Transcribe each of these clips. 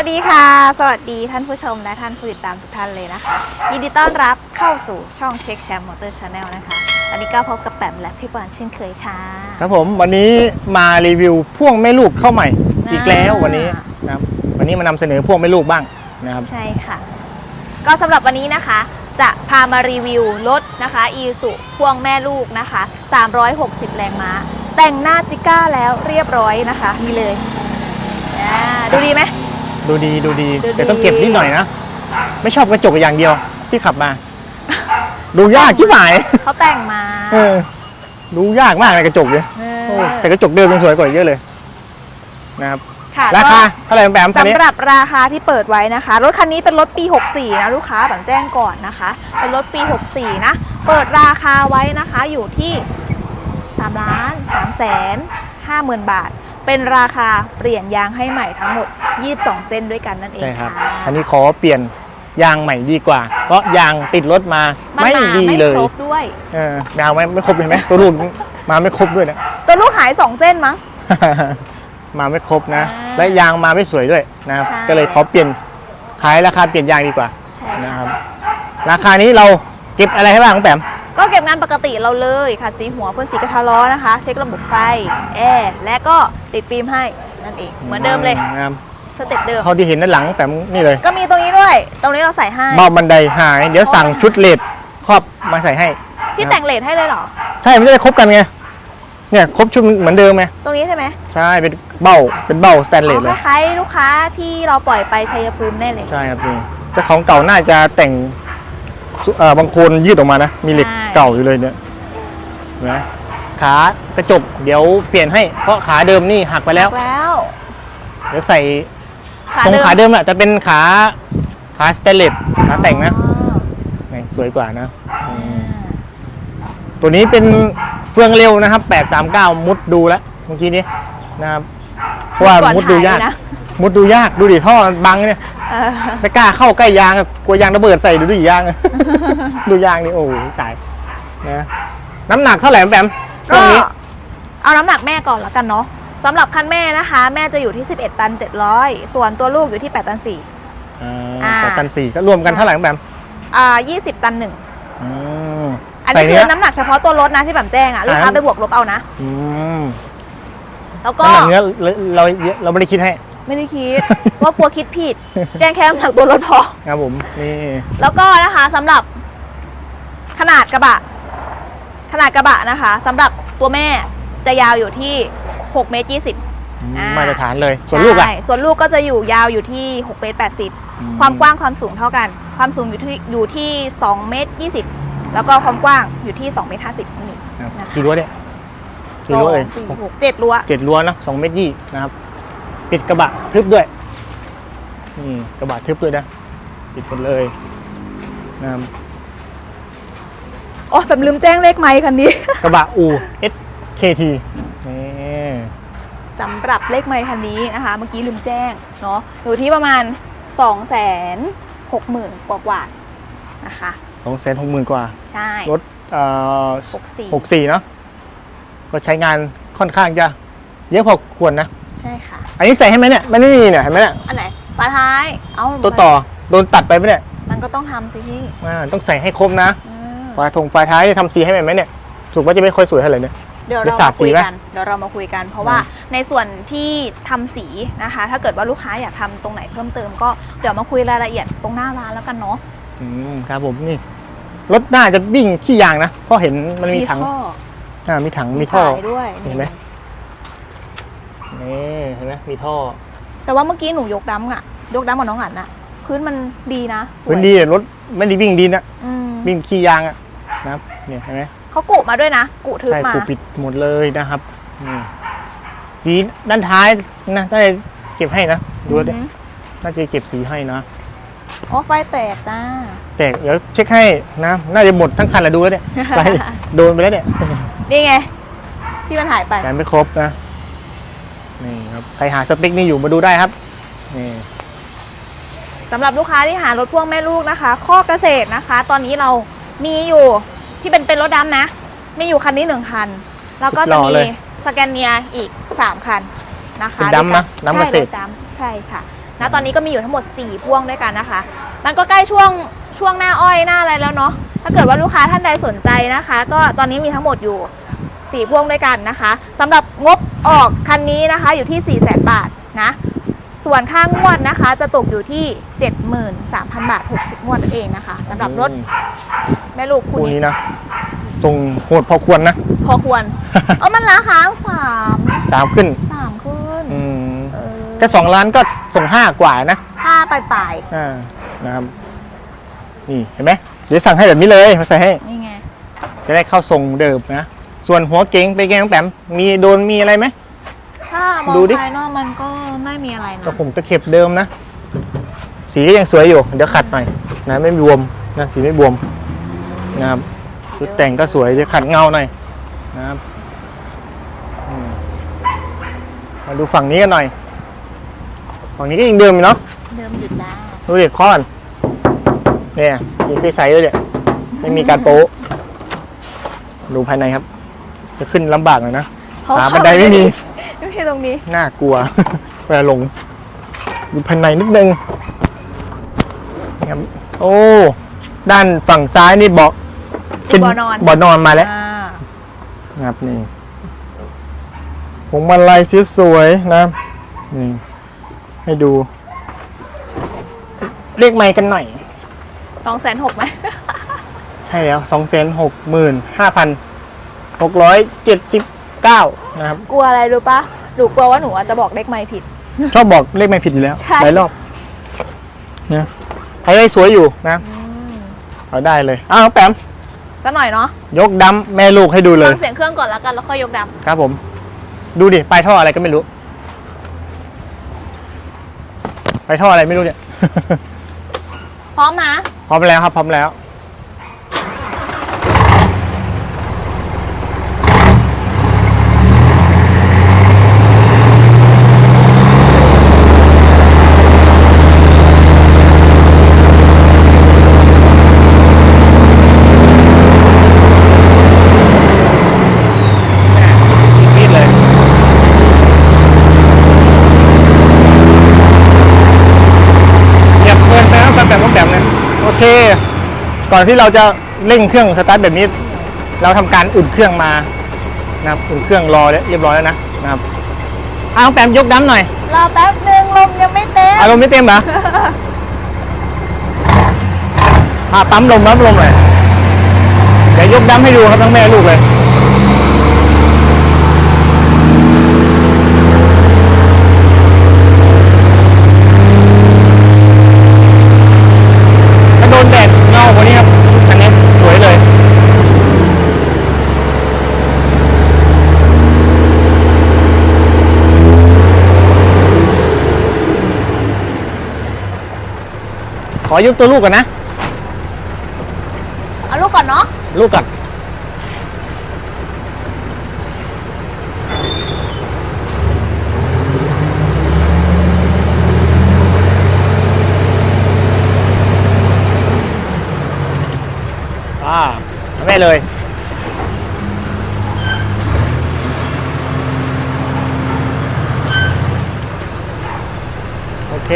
วัสดีค่ะ สวัสดีท่านผู้ชมและท่านผู้ติดตามทุกท่านเลยนะคะ ยินดีต้อนรับเข้าสู่ช่องเช็คแชมป์มอเตอร์ชาแนลนะคะวันนี้ก็พบกับแปมและพี่บอลเช่นเคยค่ะ ครับผมวันนี้มารีวิวพ่วงแม่ลูกเข้าใหม่ อ่า อีกแล้ววันนี้นะครับวันนี้มานำเสนอพ่วงแม่ลูกบ้างนะครับ ใช่ค่ะ ก็สำหรับวันนี้นะคะ จะพามารีวิวรถนะคะอีสุพ่วงแม่ลูกนะคะ 360 แรงม้า แต่งหน้าจิก้าแล้วเรียบร้อยนะคะนี่เลยอ่าดูดีไหม ดูดีดูดีดูดี แต่ต้องเก็บนิดหน่อยนะ ไม่ชอบกระจกอย่างเดียวที่ขับมา ดูยากชิบหายเขาแต่งมาเออดูยากมากในกระจกเลยเออโอ้ใส่กระจกเดิมยังสวยกว่าเยอะเลยนะครับค่ะราคาก็เท่าไหร่แปมคันนี้ สำหรับราคาที่เปิดไว้นะคะ รถคันนี้เป็นรถปี 64 นะลูกค้าแบบแจ้งก่อนนะคะ เป็นรถปี 64 นะ เปิดราคาไว้นะคะอยู่ที่3ล้าน3แสน5หมื่นบาท เป็นราคาเปลี่ยนยางให้ใหม่ทั้งหมด 22 เส้นด้วยกันนั่นเองใช่ครับ ค่ะอันนี้ขอเปลี่ยนยางใหม่ดีกว่า เพราะยางติดรถมามันไม่มาดีไม่เลยครบด้วย เออยางไม่ไม่ครบเห็นไหมตัวลูกมาไม่ครบด้วยนะ ตัวลูกหาย 2 เส้นมั้ง มาไม่ครบนะ อ่าและยางมาไม่สวยด้วยนะครับใช่ ก็เลยขอเปลี่ยนขายราคาเปลี่ยนยางดีกว่าใช่นะค่ะครับราคานี้เราเก็บอะไรให้บ้างของแปม ก็เก็บงานปกติเราเลยค่ะ สีหัวพ่นสีกระทะล้อนะคะ เช็คระบบไฟแอร์และก็ติดฟิล์มให้นั่นเองเหมือนเดิมเลยนะครับสเต็ปเดิมเขาที่เห็นด้านหลังแปมนี่เลย ก็มีตรงนี้ด้วย ตรงนี้เราใส่ให้เบ้าบันไดหาย เดี๋ยวสั่งชุดเลดครอบมาใส่ให้ พี่แต่งเลทให้เลยเหรอ ใช่ไม่ได้ครบกันไงเนี่ยครบชุดเหมือนเดิมไงตรงนี้ใช่ไหมใช่เป็นเบ้าเป็นเบ้าสแตนเลอ๋สเลอยคล้ายๆลูกค้าที่เราปล่อยไปชัยภูมิแน่เลยใช่ครับนี่แต่ของเก่าน่าจะแต่งสุเอ่อบางโคนยืดออกมานะ มีเหล็กใช่ เก่าอยู่เลยเนี่ยเห็นไหมขากระจกเดี๋ยวเปลี่ยนให้เพราะขาเดิมนี่หักไปแล้ว แล้วเดี๋ยวใส่ขาทรงเดิมขาเดิมอะจะเป็นขาขาสเตนเลสขาแต่งนะอ๋อนี่สวยกว่านะอือ่มาตัวนี้เป็นเฟืองเร็วนะครับ 839 มุดดูแล้วเมื่อกี้นี้นะครับเพราะว่าก่อนมุดดูยากถ่นะมุดดูยากดูดิท่อมันบังเนี่ยเออไม่กล้าเข้าใกล้ยางอะกลัวยางระเบิดใส่ดูดิยางดูยางนี่โอ้โหตาย นะน้ำหนักเท่าไหร่แปมตรก็งนี้เอาน้ำหนักแม่ก่อนแล้วกันเนาะสำหรับคันแม่นะคะ แม่จะอยู่ที่ 11 ตัน 700 ส่วนตัวลูกอยู่ที่ 8 ตัน 4 อ่าอ่าแปดตันสี่ก็รวมกันเท่าไหร่แปมอ่า20 ตัน 1 อืมอันใส่นี้คืเนื้อน้ำหนักเฉพาะตัวรถนะที่แบบแจ้งอะลูกค้าอ่า ไปบวกลบเอานะ อืมแล้วก็น้ำหนักเนื้อเราเราเราไม่ได้คิดให้ ไม่ได้คิด ว่ากลัวคิดผิด แจ้งแค่น้ำหนักตัวรถพอ ครับผมนี่ แล้วก็นะคะสำหรับขนาดกระบะ ขนาดกระบะนะคะสำหรับตัวแม่จะยาวอยู่ที่6เมตร20อ่า มาตรฐานเลย ส่วนลูกอะใช่ส่วนลูกก็จะอยู่ยาวอยู่ที่6เมตรอืม 80 ความกว้างความสูงเท่ากัน ความสูงอยู่ที่อยู่ที่2เมตร20 แล้วก็ความกว้างอยู่ที่2เมตร50นี่ครับนะคะกี่รั้วเนี่ยสกี่อรั้วงเอ่ยสี่หกเจ็ดรั้วเจ็ดรั้วนะสองเมตรยี่นะครับ ปิดกระบะทึบด้วยนี่กระบะทึบด้วยนะ ปิดหมดเลยนะครับ โอ้แบบลืมแจ้งเลขไมค์คันนี้ กระบะอู SKT นี่สำหรับเลขไมค์คันนี้นะคะ เมื่อกี้ลืมแจ้งเนาะอยู่ที่ประมาณ2องแสนหกหมื่นกว่าๆนะคะ สองแสนหกหมื่นกว่า ใช่ รถเอ่อหกสี่หกสี่เนาะก็ใช้งานค่อนข้างจะเยอะพอควรนะ ใช่ค่ะ อันนี้ใส่ให้ไหมเนี่ยมันไม่มีเนี่ยเห็นไหมเนี่ยอันไหนปลาท้าย เอาตัวต่อโดนตัดไปไหมเนี่ยมันก็ต้องทำสิพี่ อ่าต้องใส่ให้ครบนะ อื มฝาทงฝาท้ายทำสีให้ไหมเนี่ยสุกว่าจะไม่ค่อยสวยเท่าไหร่เนี่ย เดี๋ยวหรือเราสามาดสีคุยไหมกัน เดี๋ยวเรามาคุยกัน เพราะว่าในส่วนที่ทำสีนะคะ ถ้าเกิดว่าลูกค้าอยากทำตรงไหนเพิ่มเติมก็เดี๋ยวมาคุยรายละเอียดตรงหน้าร้านแล้วกันเนาะอืมครับผมนี่รถน่าจะวิ่งขี้ยางนะเพราะเห็นมันมีถังท่ออ่ามีถังมีท่อสายด้วยเห็นไหมนี่เห็นไหมมีท่อ แต่ว่าเมื่อกี้หนูยกดัมอะยกดัมกับน้องอันอะพื้นมันดีนะสวยพื้นดีรถไม่ได้วิ่งดินนะอืมวิ่งขี้ยางอะ นะครับเนี่ยเห็นไหมเขากุมาด้วยนะ กุทึบใช่มา กูปิดหมดเลยนะครับนี่สีด้านท้ายนะน่าจะเก็บให้นะดูแล้วอืเนี่ยอหือน่าจะเก็บสีให้นะอ๋อไฟแตกจ้า แต่เดี๋ยวเช็คให้นะน่าจะหมดทั้งคันแล้วดูแล้วเนี่ยไป โดนไปแล้วเนี่ย นี่ไง ที่มันหายไปการไม่ครบนะ นี่ครับ ใครหาสเปคนี้อยู่มาดูได้ครับ นี่ สำหรับลูกค้าที่หารถพ่วงแม่ลูกนะคะ ข้อเกษตรนะคะ ตอนนี้เรามีอยู่ ที่เป็นเป็นรถดำนะ มีอยู่คันนี้หนึ่งคัน แล้วก็จะมีสแกนเนียอีก3คันนะคะเป็นดำนะด้วยกัดำเกษตร ใช่ถดำใช่ค่ะนะตอนนี้ก็มีอยู่ทั้งหมด4พ่วงด้วยกันนะคะ มันก็ใกล้ช่วงช่วงหน้าอ้อยหน้าอะไรแล้วเนาะ ถ้าเกิดว่าลูกค้าท่านใดสนใจนะคะ ก็ตอนนี้มีทั้งหมดอยู่4พ่วงด้วยกันนะคะสำหรับงบออกคันนี้นะคะอยู่ที่4 0 0 0 0 0 บาทนะ ส่วนค่างวดนะคะ จะตกอยู่ที่ 73,000 บาท 60 งวดนั่นเองนะคะสำหรับรถแม่ลูกคู่คู่นี้นี้นะทรงโหดพอควรนะ พอควร เออมันราคาสามสามขึ้น สามขึ้นอืมเออก็สองล้านก็ส่งห้ากว่านะห้าปลายปลายอ่านะครับ นี่เห็นไหมเดี๋ยวสั่งให้แบบนี้เลยมาใส่ให้ ๆนี่ไง จะได้เข้าทรงเดิมนะ ส่วนหัวเก๋งไปนไงน้องแปมมีโดนมีอะไรไหม ถ้ามองดูดิ ภายนอกมันก็ ไม่มีอะไรนะก็ผมตะเข็บเดิมนะ สีก็ยังสวยอยู่ เดี๋ยวขัดหน่อยนะไม่บวมนะสีไม่บวมนะครับชุดแต่งก็สวยเดี๋ยวขัดเงาหน่อยนะครับอืมมาดูฝั่งนี้กันหน่อย ฝั่งนี้ก็ยังเดิมอยู่เนาะเดิมหยุดแล้วดูเด็กข้อนเนี่ยสีใสๆเลยเนี่ยไม่มีการโป๊ะดูภายในครับ จะขึ้นลำบากหน่อยนะหาบันไดไม่มีไม่มีตรงนี้ น่ากลัว เวลาลงดูภายในนิดนึงนะครับโอ้ด้านฝั่งซ้ายนี่เบาะเป็นบ่อนอนเบาะนอนมาแล้ว อ่านะครับนี่ผงมาลัยสวยๆนะนี่ให้ดู เรียกไมค์กันหน่อย สองแสนหกไหม ใช่แล้วสองแสนหกหมื่นห้าพันหกร้อยเจ็ดสิบเก้านะครับ กลัวอะไรรู้ปะหนูกลัวว่าหนูอาจจะบอกเลขไม่ผิด ชอบบอกเลขไม่ผิดอยู่แล้วใช่ หลายรอบนะภายในสวยอยู่นะเอาได้เลยอ้าวน้องแปมสักหน่อยเนาะยกดัมแม่ลูกให้ดูเลฟัย งเสียงเครื่องก่อนแล้วกันแล้วค่อยยกดครับผม ดูดิปลายท่ออะไรก็ไม่รู้ปลายท่ออะไรไม่รู้เนี่ยำพร้อมนะ พร้อมแล้วครับ พร้อมแล้ว นิดเลย อย่าเกินไปนะแบบแบบแบบเนี่ยโอเค ก่ อนที่เราจะเร่งเครื่องสตาร์ทแบบนี้ เราทำการอุ่นเครื่องมานะครับอุ่นเครื่องรอเรียบร้อยแล้วนะนะครับอ้าวแปมยกดัมหน่อยรอแป๊บนึงลมยังไม่เต็มอารมณ์ไม่เต็มเหรออ่าปั๊มลมปั๊มลมเลยเดี๋ยวยกดัมให้ดูครับทั้งแม่ลูกเลย ถ้าโดนแดดเงากว่านี้ครับ อันนี้สวยเลย ขอ ยกตัวลูกก่อนนะ เอาลูกก่อนเนาะ ลูกก่อน อ่าแม่เลย โอเค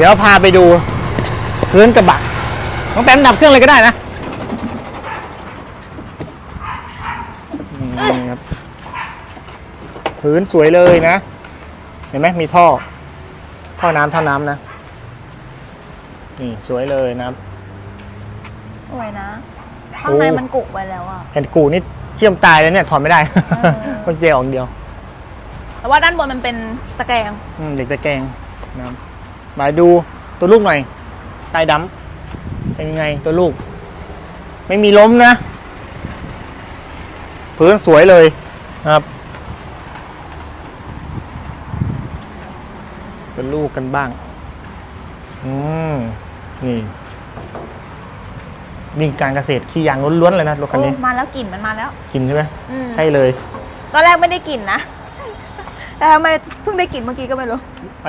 เดี๋ยวพาไปดูพื้นกระบะน้องแปมดับเครื่องเลยก็ได้นะนี่ครับพื้นสวยเลยนะ เห็นไหมมีท่อ ท่อน้ำท่อน้ำนะ นี่สวยเลยนะครับ สวยนะข้างในมันกุไปแล้วอะแผ่นกูนี่เชื่อมตายเลยเนี่ยถอดไม่ได้อต้องเจออกเดียว แต่ว่าด้านบนมันเป็นตะแกรงอืมเด็กตะแกรงนะครับ มาดูตัวลูกหน่อยใต้ดำเป็นยังไงตัวลูก ไม่มีล้มนะพื้นสวยเลยนะครับเป็นลูกกันบ้าง อืม นี่วิ่งการเกษตรขี้ยางล้วนๆเลยนะรถคันโอ้นี้มาแล้วกลิ่นมันมาแล้วกินใช่ไหมอืมใช่เลย ตอนแรกไม่ได้กลิ่นนะ แต่ทำไมเพิ่งได้กลิ่นเมื่อกี้ก็ไม่รู้ ไอ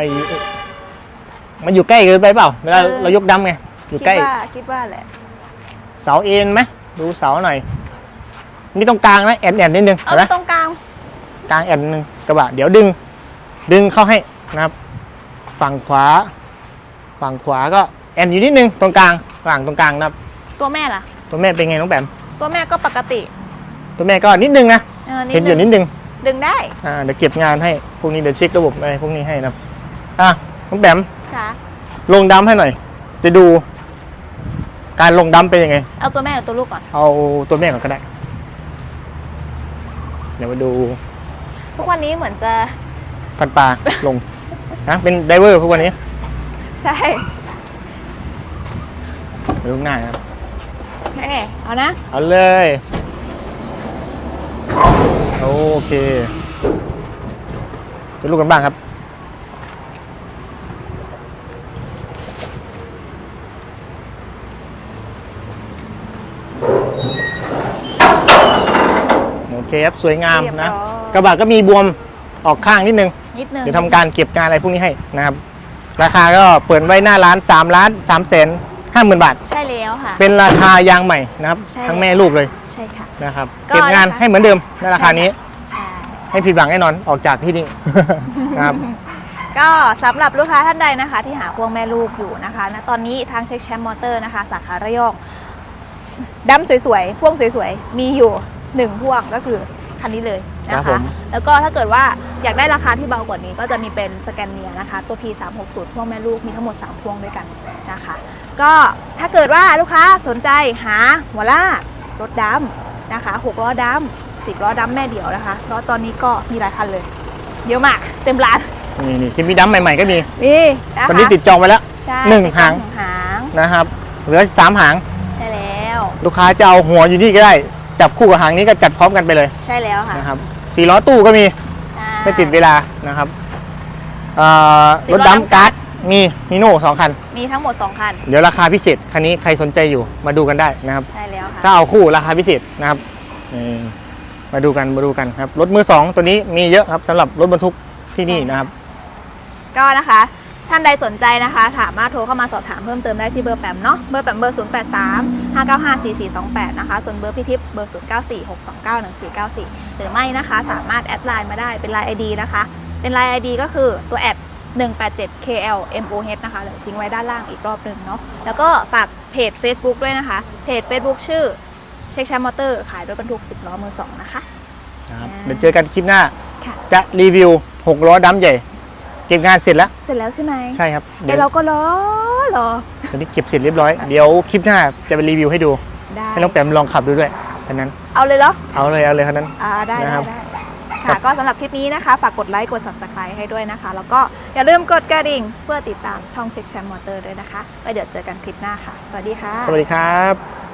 มันอยู่ใกล้เกินไปเปล่าเวลาเออ เรายกดำไงอยู่คิดใกล้ว่าคิดว่าแหละ เสาเอ็นไหมดูเสาหน่อยนี่ตรงกลางนะแอนแอนนิดนึงเอาเห็นไหมตรงกลางกลางแอนนิดนึงกระบะเดี๋ยวดึง ดึงเข้าให้นะครับ ฝั่งขวา ฝั่งขวาก็แอนอยู่นิดนึงตรงกลางฝั่งตรงกลางนะครับ ตัวแม่ล่ะ ตัวแม่เป็นไงน้องแปมตัวแม่ก็ปกติตัวแม่ก็นิดนึงนะเออเห็นอยู่นิดนึง ดึงได้ อ่าเดี๋ยวเก็บงานให้พวกนี้เดี๋ยวเช็คระบบอะไรพวกนี้ให้นะครับอะน้องแปม ค่ะลงดัมให้หน่อย จะดู การลงดัมเป็นยังไง เอาตัวแม่หรือตัวลูกก่อน เอาตัวแม่ก่อนก็ได้ เดี๋ยวมาดู ทุกวันนี้เหมือนจะฟันปลาลงนะเป็นไดเวอร์พวกวันนี้ ใช่ไปลูกหน้านะครับโอเคเอานะ เอาเลย โอเคจะลูกกันบ้างครับ โอเคครับสวยงามเรียบร้นะอยกระบะก็มีบวมออกข้างนิดนึงนิดนึงเดี๋ยวทำการเก็บงานอะไรพวกนี้ให้นะครับ ราคาก็เปิดไว้หน้าร้าน3ล้าน3แสนห้าหมื่นบาท ใช่แล้วค่ะ เป็นราคายางใหม่นะครับใช่ทั้งแม่ลูกเลย ใช่ค่ะ นะครับก็เก็บงานนะคะให้เหมือนเดิมในราคานี้ใช่ให้ผิดหวังแน่นอนออกจากที่นี่นะครับ ก็สำหรับลูกค้าท่านใดนะคะ ที่หาพวงแม่ลูกอยู่นะคะณตอนนี้ทางเช็คแชมป์มอเตอร์นะคะ สาขาระยองดำสวยๆพ่วงสวยๆ มีอยู่ หนึ่งพ่วงก็คือคันนี้เลยครันะบผคะมแล้วก็ถ้าเกิดว่าอยากได้ราคาที่เบากว่านี้ก็จะมีเป็นสแกนเนียนะคะ ตัว P360 พ่วงแม่ลูกมีทั้งหมด 3 พ่วงด้วยกันนะคะ ก็ถ้าเกิดว่าลูกค้าสนใจหาหัวลากรถดำนะคะ6ล้อดำ10ล้อดำแม่เดี่ยวนะคะแล้วตอนนี้ก็มีหลายคันเลย เยอะมากเต็มร้านนี่นี่คิมมี่ดัมใหม่ๆก็มี มีนะคะตอนนี้ติดจองไปแล้ว ใช่หนึ่งติดหางหนึ่งหาง นะครับ เหลือสามหาง ใช่แล้ว ลูกค้าจะเอาหัวอยู่นี่ก็ได้ จับคู่กับหางนี้ก็จัดพร้อมกันไปเลยใช่แล้วค่ะนะครับสี่ล้อตู้ก็มีอ่าไม่ติดเวลานะครับเอ่อสี่รล้ถอดัมดำการ์การ์ดดมีมิโน่สองคัน มีทั้งหมด 2 คัน เดี๋ยวราคาพิเศษ คันนี้ใครสนใจอยู่มาดูกันได้นะครับ ใช่แล้วค่ะ ถ้าเอาคู่ราคาพิเศษนะครับนี่มาดูกันมาดูกันครับ รถมือสองตัวนี้มีเยอะครับสำหรับรถบรรทุกที่นี่นะครับ ก็นะคะ ท่านใดสนใจนะคะ สามารถโทรเข้ามาสอบถามเพิ่มเติมได้ที่เบอร์แปมเนาะเบอร์แปมเบอร์ 0 8 3 5 9 5 4 4 2 8 นะคะ ส่วนเบอร์พี่ทิพย์เบอร์ 0 9 4 6 2 9 1 4 9 4 หรือไม่นะคะ สามารถแอดไลน์มาได้เป็นไลน์ ID นะคะ เป็นไลน์ ID ก็คือตัวแอด 187 KL MOH นะคะเดี๋ยวทิ้งไว้ด้านล่างอีกรอบหนึ่งเนาะแล้วก็ฝากเพจ Facebook ด้วยนะคะ เพจ Facebook ชื่อเช็คแชมมอเตอร์ขายรถบรรทุก 10 ล้อมือสองนะคะนะครับอ่าเดี๋ยวเจอกันคลิปหน้า ค่ะ จะรีวิว 6 ล้อดัมใหญ่เก็บงานเสร็จแล้ว เสร็จแล้วใช่ไหมใช่ครับเดี๋ยวเราก็รอรอตอนนี้เก็บเสร็จเรียบร้อย เดี๋ยวคลิปหน้าจะไปรีวิวให้ดู ได้ให้น้องแปมลองขับดูด้วยคันนั้น เอาเลยเหรอ เอาเลยเอาเลยคันนั้น อ่าได้นะได้ครับได้ครัค่ะบก็สำหรับคลิปนี้นะคะ ฝากกดไลค์กด subscribe ให้ด้วยนะคะ แล้วก็อย่าลืมกดกระดิ่ง เพื่อติดตามช่องเช็คแชมป์มอเตอร์ด้วยนะคะไปเดี๋ยวเจอกันคลิปหน้าค่ะ สวัสดีค่ะ สวัสดีครับ